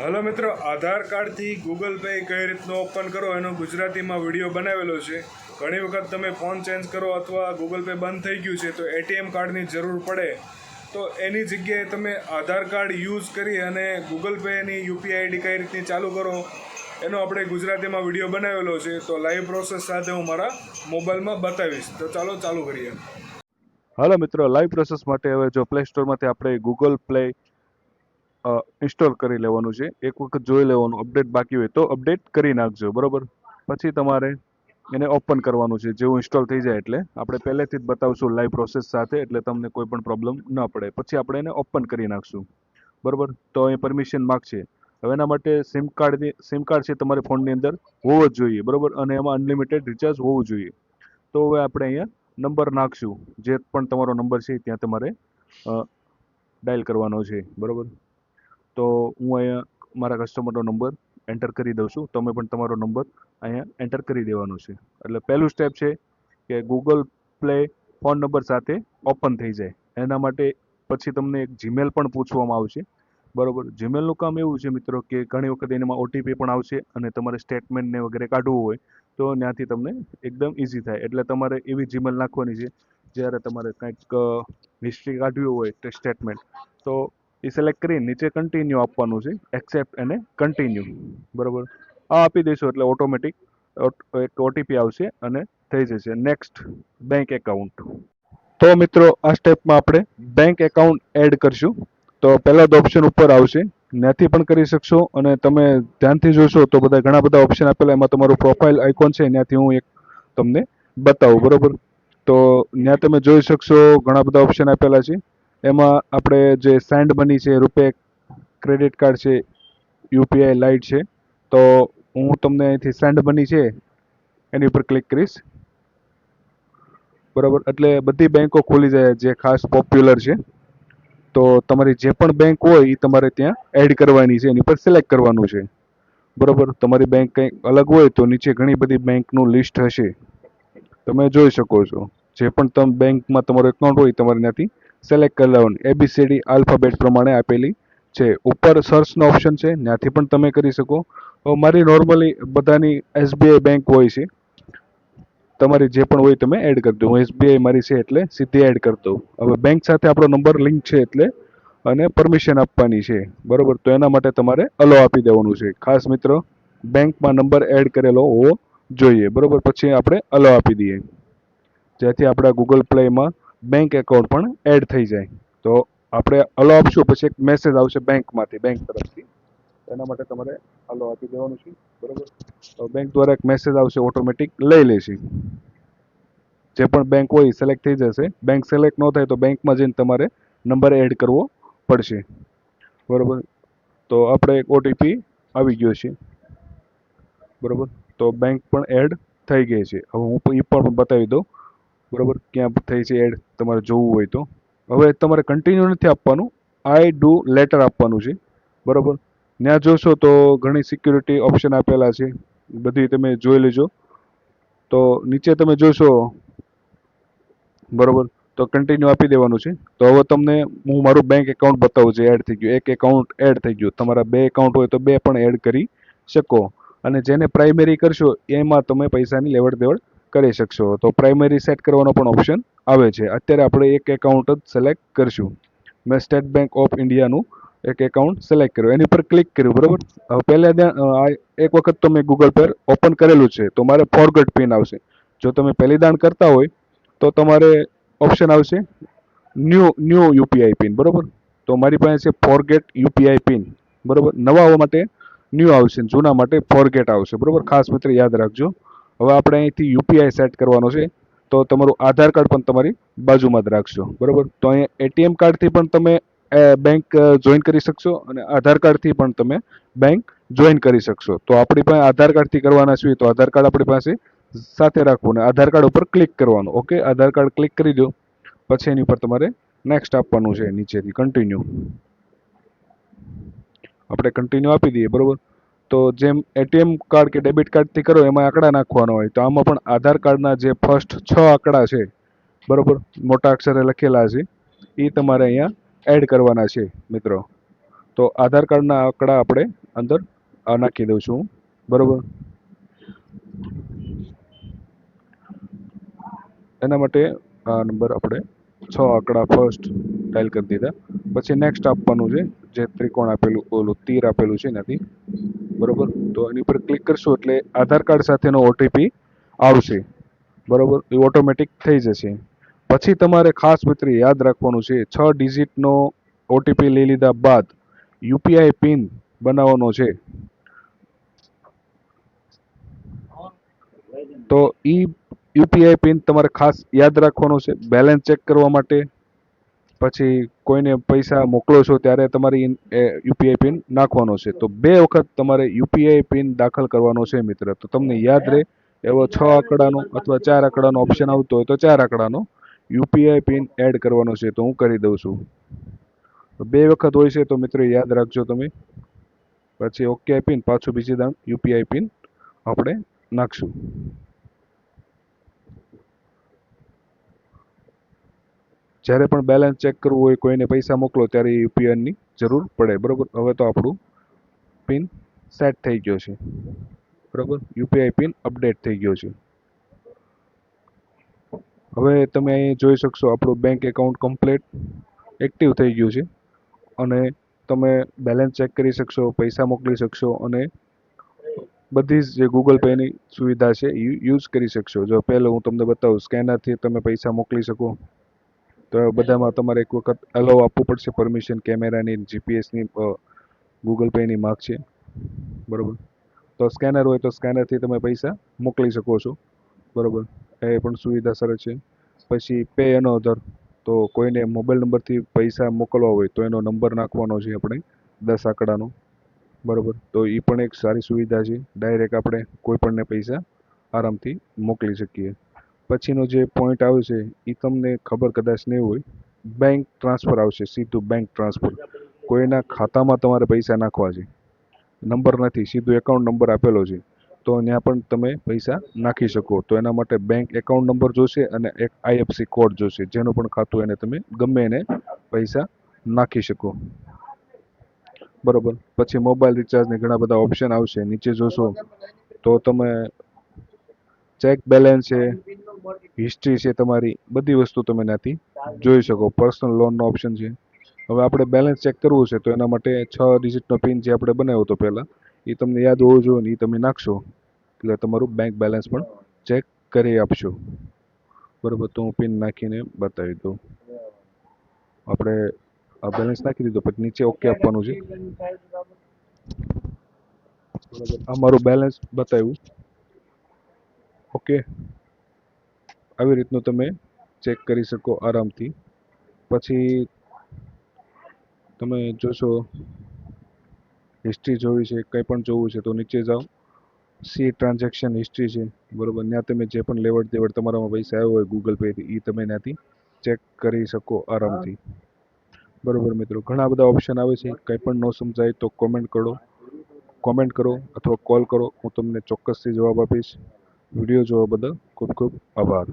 Hello મિત્રો, આધાર કાર્ડથી Google pay કઈ રીતનું ઓપન કરો? એનો ગુજરાતીમાં વીડિયો બનાવેલો છે. ઘણી વખત તમે ફોન ચેન્જ કરો અથવા ગૂગલ પે બંધ થઈ ગયું છે, તો એટીએમ કાર્ડની જરૂર પડે. તો એની જગ્યાએ તમે આધાર કાર્ડ યુઝ કરી અને ગૂગલ પેની યુપીઆઈ આઈડી કઈ રીતની ચાલુ કરો, એનો આપણે ગુજરાતીમાં વીડિયો બનાવેલો છે. તો લાઈવ પ્રોસેસ સાથે હું મારા મોબાઈલમાં બતાવીશ. તો ચાલો, ચાલુ કરીએ. હાલો મિત્રો લાઈવ પ્રોસેસ માટે હવે જો પ્લે સ્ટોરમાંથી આપણે ગૂગલ પ્લે ઇન્સ્ટોલ કરી લેવાનું છે. એક વખત જોઈ લેવાનું અપડેટ બાકી હોય તો અપડેટ કરી નાખજો, બરાબર? પછી તમારે એને ઓપન કરવાનું છે, જેવું ઇન્સ્ટોલ થઈ જાય એટલે. આપણે પહેલેથી જ બતાવશું લાઈવ પ્રોસેસ સાથે, એટલે તમને કોઈ પણ પ્રોબ્લેમ ન પડે. પછી આપણે એને ઓપન કરી નાખશું. બરાબર? તો અહીં પરમિશન માગશે હવે એના માટે સિમ કાર્ડની સિમ કાર્ડ છે તમારે ફોનની અંદર હોવો જ જોઈએ, બરાબર? અને એમાં અનલિમિટેડ રિચાર્જ હોવું જોઈએ. તો હવે આપણે અહીંયા નંબર નાખશું. જે પણ તમારો નંબર છે ત્યાં તમારે ડાયલ કરવાનો છે, બરોબર? તો હું અહીંયા મારા કસ્ટમરનો નંબર એન્ટર કરી દઉં છું. તમે પણ તમારો નંબર અહીંયા એન્ટર કરી દેવાનો છે. એટલે પહેલું સ્ટેપ છે કે ગૂગલ પ્લે ફોન નંબર સાથે ઓપન થઈ જાય. એના માટે પછી તમને એક જીમેલ પણ પૂછવામાં આવશે. બરોબર. જીમેલનું કામ એવું છે મિત્રો કે ઘણી વખત એનામાં ઓટીપી પણ આવશે અને તમારે સ્ટેટમેન્ટને વગેરે કાઢવું હોય તો ત્યાંથી તમને એકદમ ઇઝી થાય. એટલે તમારે એવી જીમેલ નાખવાની છે. જ્યારે તમારે કંઈક હિસ્ટ્રી કાઢવી હોય તે સ્ટેટમેન્ટ તો એ સિલેક્ટ કરી નીચે કન્ટિન્યુ આપવાનું છે. એક્સેપ્ટ અને કન્ટિન્યુ બરાબર? આ આપી દઈશું એટલે ઓટોમેટિક એક ઓટીપી આવશે અને થઈ જશે. નેક્સ્ટ બેંક એકાઉન્ટ તો મિત્રો, આ સ્ટેપમાં આપણે બેંક એકાઉન્ટ એડ કરશું. તો પહેલા જ ઓપ્શન ઉપર આવશે. ત્યાંથી પણ કરી શકશો અને તમે ધ્યાનથી જોશો તો બધા ઘણા બધા ઓપ્શન આપેલા. એમાં તમારું પ્રોફાઇલ આઇકોન છે. ત્યાંથી હું એક તમને બતાવું. બરાબર? તો ત્યાં તમે જોઈ શકશો ઘણા બધા ઓપ્શન આપેલા છે. એમાં આપણે જે સેન્ડ મની છે, રૂપે ક્રેડિટ કાર્ડ છે યુપીઆઈ લાઇટ છે, તો હું તમને અહીંથી સેન્ડ મની છે, એની ઉપર ક્લિક કરીશ. બરાબર? એટલે બધી બેંકો ખુલી જાય, જે ખાસ પોપ્યુલર છે. તો તમારી જે પણ બેંક હોય એ તમારે ત્યાં એડ કરવાની છે, એની પર સિલેક્ટ કરવાનું છે. બરાબર? તમારી બેંક કંઈક અલગ હોય, તો નીચે ઘણી બધી બેંકનું લિસ્ટ હશે. તમે જોઈ શકો છો. જે પણ તમે બેંકમાં તમારું એકાઉન્ટ હોય, તમારે ત્યાંથી સિલેક્ટ કરી લેવાનું. એબીસીડી આલ્ફાબેટ પ્રમાણે આપેલી છે. ઉપર સર્ચનો ઓપ્શન છે. ત્યાંથી પણ તમે કરી શકો. મારી નોર્મલી બધાની એસબીઆઈ બેંક હોય છે. તમારી જે પણ હોય તમે એડ કરી દો. હું એસબીઆઈ મારી છે એટલે સીધી એડ કરી દઉં. હવે બેંક સાથે આપણો નંબર લિંક છે એટલે અને પરમિશન આપવાની છે. બરોબર? તો એના માટે તમારે અલો આપી દેવાનું છે. ખાસ મિત્રો બેંકમાં નંબર એડ કરેલો હોવો જોઈએ. બરોબર? પછી આપણે અલો આપી દઈએ. જેથી આપણા ગૂગલ પ્લેમાં બેંક એકાઉન્ટ પણ એડ થઈ જાય. તો આપણે અલો આપશું, પછી એક મેસેજ આવશે બેંકમાંથી બેંક તરફથી. એના માટે તમારે અલો આપી દેવાનું છે, બરોબર? તો બેંક દ્વારા એક મેસેજ આવશે ઓટોમેટિક લઈ લેશે. જે પણ બેંક હોય સિલેક્ટ થઈ જશે. બેંક સિલેક્ટ ન થાય તો બેંકમાં જઈને તમારે નંબર એડ કરવો પડશે. બરોબર? તો આપણે એક ઓટીપી આવી ગયો છે. બરોબર? તો બેંક પણ એડ થઈ ગઈ છે. હવે હું એ પણ બતાવી દઉં. બરોબર? ક્યાં થઈ છે એડ તમારે જોવું હોય તો. હવે તમારે કન્ટિન્યુ નથી આપવાનું. આઈ ડુ લેટર આપવાનું છે. બરોબર? ત્યાં જોશો તો ઘણી સિક્યુરિટી ઓપ્શન આપેલા છે. બધી તમે જોઈ લેજો. તો નીચે તમે જોશો. બરોબર? તો કન્ટિન્યુ આપી દેવાનું છે. તો હવે તમને હું મારું બેંક એકાઉન્ટ બતાવું છે. એડ થઈ ગયું. એક એકાઉન્ટ એડ થઈ ગયું. તમારા બે એકાઉન્ટ હોય તો બે પણ એડ કરી શકો. અને જેને પ્રાઇમરી કરશો, એમાં તમે પૈસાની લેવડ દેવડ કરી શકશો. તો પ્રાઇમરી સેટ કરવાનો પણ ઓપ્શન આવે છે. અત્યારે આપણે એક એકાઉન્ટ જ સિલેક્ટ કરશું. મેં સ્ટેટ બેંક ઓફ ઇન્ડિયાનું એક એકાઉન્ટ સિલેક્ટ કર્યું. એની પર ક્લિક કર્યું, બરાબર? હવે પહેલાં એક વખત તો મેં ગૂગલ પર ઓપન કરેલું છે. તો મારે ફોરગટ પિન આવશે. જો તમે પહેલી દાણ કરતા હોય, તો તમારે ઓપ્શન આવશે ન્યૂ ન્યૂ યુપીઆઈ પિન બરાબર? તો મારી પાસે છે ફોરગેટ યુપીઆઈ પિન બરાબર? નવા માટે ન્યૂ આવશે જૂના માટે ફોરગેટ આવશે, બરાબર? ખાસ મિત્ર યાદ રાખજો. હવે આપણે અહીંથી યુપીઆઈ સેટ કરવાનો છે, તો તમારું આધાર કાર્ડ પણ તમારી બાજુમાં જ રાખશો, બરાબર? તો અહીંયા એટીએમ કાર્ડથી પણ તમે બેંક જોઈન કરી શકશો અને આધાર કાર્ડથી પણ તમે બેંક જોઈન કરી શકશો. તો આપણી પાસે આધાર કાર્ડથી કરવાના છીએ, તો આધાર કાર્ડ આપણી પાસે સાથે રાખવું અને આધાર કાર્ડ ઉપર ક્લિક કરવાનું ઓકે આધાર કાર્ડ ક્લિક કરી દો, પછી એની ઉપર તમારે નેક્સ્ટ આપવાનું છે, નીચેથી કન્ટિન્યુ આપણે કન્ટિન્યુ આપી દઈએ, બરોબર? તો જેમ એટીએમ કાર્ડ કે ડેબિટ કાર્ડથી કરો, એમાં આંકડા નાખવાનો હોય. તો આમાં પણ આધાર કાર્ડના જે ફર્સ્ટ છ આંકડા છે, બરાબર? મોટા અક્ષરે લખેલા છે. એ તમારે અહીંયા એડ કરવાના છે, મિત્રો. તો આધાર કાર્ડના આંકડા આપણે અંદર નાખી દઉં છું બરોબર? એના માટે આ નંબર આપણે છ આંકડા ફર્સ્ટ ડાયલ કરી દીધા. પછી નેક્સ્ટ આપવાનું છે જે ત્રિકોણ આપેલું, ઓલું તીર આપેલું છે એનાથી. બરોબર? તો એની ઉપર ક્લિક કરશું એટલે આધાર કાર્ડ સાથેનો ઓટીપી આવશે. બરોબર? એ ઓટોમેટિક થઈ જશે. પછી તમારે ખાસ મિત્ર યાદ રાખવાનું છે, છ ડિજિટનો ઓટીપી લઈ લીધા બાદ યુપીઆઈ પિન બનાવવાનો છે. તો ઈ યુપીઆઈ પિન તમારે ખાસ યાદ રાખવાનો છે બેલેન્સ ચેક કરવા માટે. પછી કોઈને પૈસા મોકલો છો ત્યારે તમારી યુપીઆઈ પિન નાખવાનો છે. તો બે વખત તમારે યુપીઆઈ પિન દાખલ કરવાનો છે મિત્ર. તો તમને યાદ રહે, એવો છ આંકડાનો અથવા ચાર આંકડાનો ઓપ્શન આવતો હોય તો ચાર આંકડાનો યુપીઆઈ પિન એડ કરવાનો છે. તો હું કરી દઉં છું. બે વખત હોય છે તો મિત્રો યાદ રાખજો તમે. પછી ઓકે પિન, પાછું બીજી દામ યુપીઆઈ પિન આપણે નાખશું. જ્યારે પણ બેલેન્સ ચેક કરવું હોય, કોઈને પૈસા મોકલો, ત્યારે યુપીઆઈની જરૂર પડે. બરોબર? હવે તો આપણું પિન સેટ થઈ ગયો છે. બરોબર? યુપીઆઈ પિન અપડેટ થઈ ગયો છે. હવે તમે અહીં જોઈ શકશો, આપણું બેંક એકાઉન્ટ કમ્પ્લીટ એક્ટિવ થઈ ગયું છે. અને તમે બેલેન્સ ચેક કરી શકશો, પૈસા મોકલી શકશો અને બધી જ જે ગૂગલ પેની સુવિધા છે, એ યુઝ કરી શકશો. જો પહેલાં હું તમને બતાવું સ્કેનરથી તમે પૈસા મોકલી શકો. તો બધામાં તમારે એક વખત અલાઉ આપવું પડશે પરમિશન કેમેરાની જીપીએસની ગૂગલ પેની માર્ક છે. બરાબર? તો સ્કેનર હોય તો સ્કેનરથી તમે પૈસા મોકલી શકો છો. બરાબર? એ પણ સુવિધા સરસ છે. પછી પે એનો અધર તો કોઈને મોબાઈલ નંબરથી પૈસા મોકલવા હોય તો એનો નંબર નાખવાનો છે આપણે, દસ આંકડાનો. બરાબર? તો એ પણ એક સારી સુવિધા છે. ડાયરેક્ટ આપણે કોઈ પણને પૈસા આરામથી મોકલી શકીએ. પછીનો જે પોઈન્ટ આવશે એ તમને ખબર કદાચ નહીં હોય બેંક ટ્રાન્સફર આવશે, સીધું બેંક ટ્રાન્સફર કોઈના ખાતામાં તમારે પૈસા નાખવા છે. નંબર નથી, સીધું એકાઉન્ટ નંબર આપેલો છે. તો ત્યાં પણ તમે પૈસા નાખી શકો. તો એના માટે બેંક એકાઉન્ટ નંબર જોશે અને એક આઈએફસી કોડ જોશે. જેનું પણ ખાતું એને તમે ગમે એને પૈસા નાખી શકો. બરોબર? પછી મોબાઈલ રિચાર્જને ઘણા બધા ઓપ્શન આવશે. નીચે જોશો તો તમે ચેક બેલેન્સ છે. હિસ્ટ્રી છે તમારી, બધી વસ્તુ તમે ત્યાંથી જોઈ શકો. પર્સનલ લોનનો ઓપ્શન છે. હવે આપણે બેલેન્સ ચેક કરવું છે તો એના માટે છ ડિજિટનો પિન જે આપણે બનાવ્યો હતો પહેલાં, એ તમને યાદ હોવું જોઈએ ને, એ તમે નાખશો. એટલે તમારું બેંક બેલેન્સ પણ ચેક કરી આપશો. બરોબર, તો હું પિન નાખીને બતાવી દઉં. આપણે આ બેલેન્સ નાખી દીધું, પછી નીચે ઓકે આપવાનું છે. બરાબર, આ મારું બેલેન્સ બતાવ્યું. ઓકે આવી રીતનું તમે ચેક કરી શકો આરામથી. પછી તમે જોશો હિસ્ટ્રી જોવી છે, કંઈ પણ જોવું છે તો નીચે જાઓ. સી ટ્રાન્ઝેક્શન હિસ્ટ્રી છે, બરોબર? ત્યાં તમે જે પણ લેવડ દેવડ તમારામાં પૈસા આવ્યો હોય ગૂગલ પેથી એ તમે ત્યાંથી ચેક કરી શકો આરામથી. બરોબર મિત્રો? ઘણા બધા ઓપ્શન આવે છે, કંઈ પણ ન સમજાય તો કોમેન્ટ કરો. કોમેન્ટ કરો અથવા કોલ કરો, હું તમને ચોક્કસથી જવાબ આપીશ. વીડિયો જોવા બદલ ખૂબ ખૂબ આભાર.